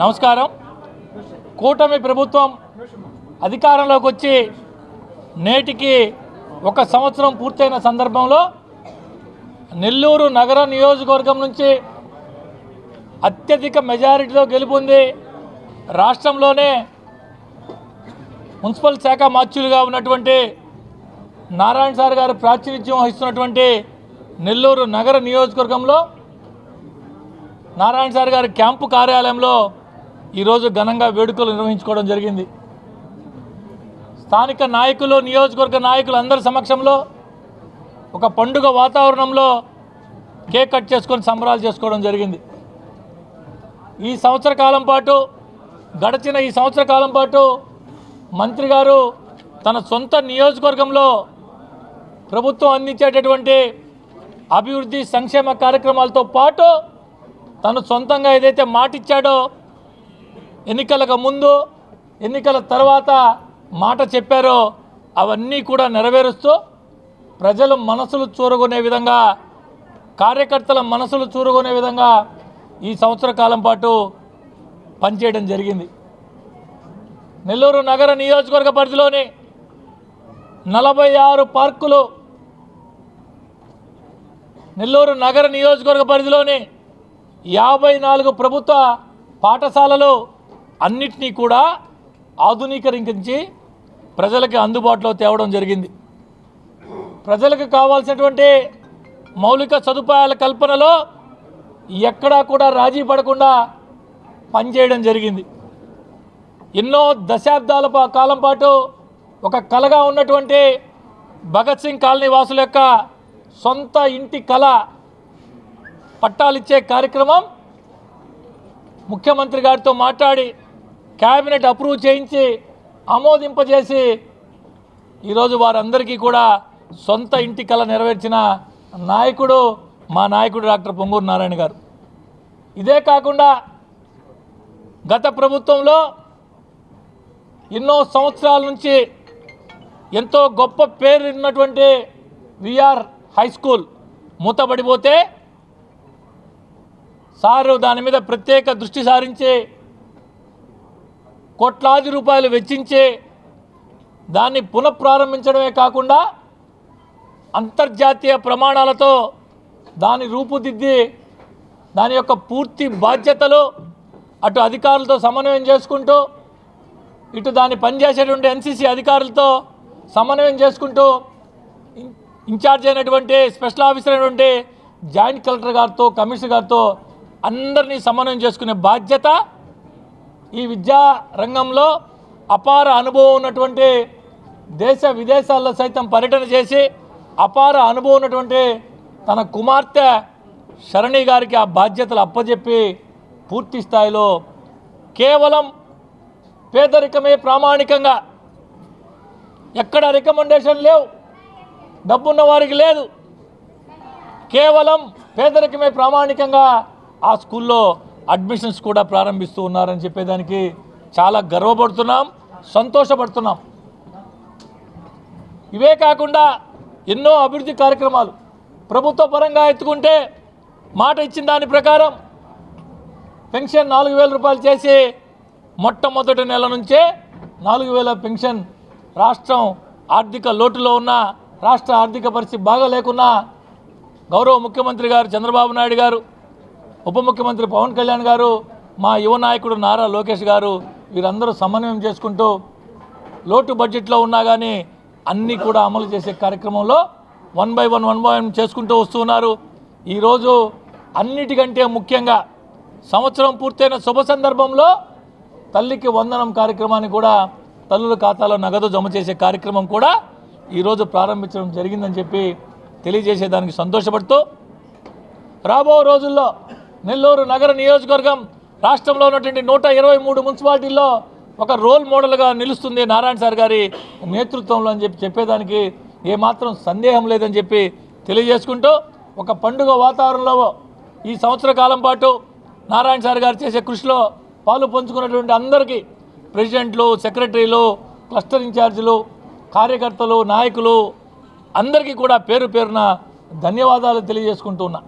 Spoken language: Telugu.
నమస్కారం. కూటమి ప్రభుత్వం అధికారంలోకి వచ్చి నేటికి ఒక సంవత్సరం పూర్తయిన సందర్భంలో నెల్లూరు నగర నియోజకవర్గం నుంచి అత్యధిక మెజారిటీతో గెలుపొంది రాష్ట్రంలోనే మున్సిపల్ శాఖ మార్చులుగా ఉన్నటువంటి నారాయణ సార్ గారు ప్రాతినిధ్యం వహిస్తున్నటువంటి నెల్లూరు నగర నియోజకవర్గంలో నారాయణ సార్ గారి క్యాంపు కార్యాలయంలో ఈరోజు ఘనంగా వేడుకలు నిర్వహించుకోవడం జరిగింది. స్థానిక నాయకులు నియోజకవర్గ నాయకులు అందరి సమక్షంలో ఒక పండుగ వాతావరణంలో కేక్ కట్ చేసుకొని సంబరాలు చేసుకోవడం జరిగింది. ఈ సంవత్సర కాలం పాటు గడిచిన ఈ సంవత్సర కాలం పాటు మంత్రి గారు తన సొంత నియోజకవర్గంలో ప్రభుత్వం అందించేటటువంటి అభివృద్ధి సంక్షేమ కార్యక్రమాలతో పాటు తను సొంతంగా ఏదైతే మాటిచ్చాడో ఎన్నికలకు ముందు ఎన్నికల తర్వాత మాట చెప్పారో అవన్నీ కూడా నెరవేరుస్తూ ప్రజల మనసులు చూరగొనే విధంగా కార్యకర్తల మనసులు చూరగొనే విధంగా ఈ సంవత్సర కాలం పాటు పనిచేయడం జరిగింది. నెల్లూరు నగర నియోజకవర్గ పరిధిలోని నలభై ఆరు పార్కులు నెల్లూరు నగర నియోజకవర్గ పరిధిలోని యాభై నాలుగు ప్రభుత్వ పాఠశాలలు అన్నిటినీ కూడా ఆధునీకరించి ప్రజలకి అందుబాటులో తేవడం జరిగింది. ప్రజలకు కావాల్సినటువంటి మౌలిక సదుపాయాల కల్పనలో ఎక్కడా కూడా రాజీ పడకుండా పనిచేయడం జరిగింది. ఎన్నో దశాబ్దాల కాలం పాటు ఒక కలగా ఉన్నటువంటి భగత్ సింగ్ కాలనీ వాసుల యొక్క సొంత ఇంటి కళ పట్టాలిచ్చే కార్యక్రమం ముఖ్యమంత్రి గారితో మాట్లాడి క్యాబినెట్ అప్రూవ్ చేయించి ఆమోదింపజేసి ఈరోజు వారందరికీ కూడా సొంత ఇంటి కళ నెరవేర్చిన నాయకుడు మా నాయకుడు డాక్టర్ పొంగూరు నారాయణ గారు. ఇదే కాకుండా గత ప్రభుత్వంలో ఎన్నో సంవత్సరాల నుంచి ఎంతో గొప్ప పేరు ఉన్నటువంటి విఆర్ హై స్కూల్ మూతపడిపోతే సారు దాని మీద ప్రత్యేక దృష్టి సారించే కోట్లాది రూపాయలు వెచ్చించే దాన్ని పునఃప్రారంభించడమే కాకుండా అంతర్జాతీయ ప్రమాణాలతో దాన్ని రూపుదిద్ది దాని యొక్క పూర్తి బాధ్యతలు అటు అధికారులతో సమన్వయం చేసుకుంటూ ఇటు దాన్ని పనిచేసేటువంటి ఎన్సీసీ అధికారులతో సమన్వయం చేసుకుంటూ ఇన్ఛార్జ్ అయినటువంటి స్పెషల్ ఆఫీసర్ అయినటువంటి జాయింట్ కలెక్టర్ గారితో కమిషనర్ గారితో అందరినీ సమన్వయం చేసుకునే బాధ్యత ఈ విద్యా రంగంలో అపార అనుభవం ఉన్నటువంటి దేశ విదేశాల్లో సైతం పర్యటన చేసి అపార అనుభవం ఉన్నటువంటి తన కుమార్తె శరణి గారికి ఆ బాధ్యతలు అప్పజెప్పి పూర్తి స్థాయిలో కేవలం పేదరికమే ప్రామాణికంగా. ఎక్కడ రికమెండేషన్ లేవు. డబ్బున్న వారికి లేదు. కేవలం పేదరికమే ప్రామాణికంగా ఆ స్కూల్లో అడ్మిషన్స్ కూడా ప్రారంభిస్తూ ఉన్నారని చెప్పేదానికి చాలా గర్వపడుతున్నాం సంతోషపడుతున్నాం. ఇవే కాకుండా ఎన్నో అభివృద్ధి కార్యక్రమాలు ప్రభుత్వ పరంగా ఎత్తుకుంటే మాట ఇచ్చిన దాని ప్రకారం పెన్షన్ నాలుగు వేల రూపాయలు చేసి మొట్టమొదటి నెల నుంచే నాలుగు వేల పెన్షన్ రాష్ట్రం ఆర్థిక లోటులో ఉన్న రాష్ట్ర ఆర్థిక పరిస్థితి బాగా లేకున్నా గౌరవ ముఖ్యమంత్రి గారు చంద్రబాబు నాయుడు గారు ఉప ముఖ్యమంత్రి పవన్ కళ్యాణ్ గారు మా యువ నాయకుడు నారా లోకేష్ గారు వీరందరూ సమన్వయం చేసుకుంటూ లోటు బడ్జెట్లో ఉన్నా కానీ అన్నీ కూడా అమలు చేసే కార్యక్రమంలో one by one one by one చేసుకుంటూ వస్తున్నారు ఈరోజు అన్నిటికంటే ముఖ్యంగా సంవత్సరం పూర్తయిన శుభ సందర్భంలో తల్లికి వందనం కార్యక్రమాన్ని కూడా తల్లుల ఖాతాలో నగదు జమ చేసే కార్యక్రమం కూడా ఈరోజు ప్రారంభించడం జరిగిందని చెప్పి తెలియజేసేదానికి సంతోషపడుతూ రాబో రోజుల్లో నెల్లూరు నగర నియోజకవర్గం రాష్ట్రంలో ఉన్నటువంటి నూట ఇరవై మూడు మున్సిపాలిటీల్లో ఒక రోల్ మోడల్గా నిలుస్తుంది నారాయణ సార్ గారి నేతృత్వంలో అని చెప్పి చెప్పేదానికి ఏమాత్రం సందేహం లేదని చెప్పి తెలియజేసుకుంటూ ఒక పండుగ వాతావరణంలో ఈ సంవత్సర కాలం పాటు నారాయణ సార్ గారు చేసే కృషిలో పాలు పంచుకున్నటువంటి అందరికీ ప్రెసిడెంట్లు సెక్రటరీలు క్లస్టర్ ఇన్ఛార్జీలు కార్యకర్తలు నాయకులు అందరికీ కూడా పేరు పేరున ధన్యవాదాలు తెలియజేసుకుంటున్నా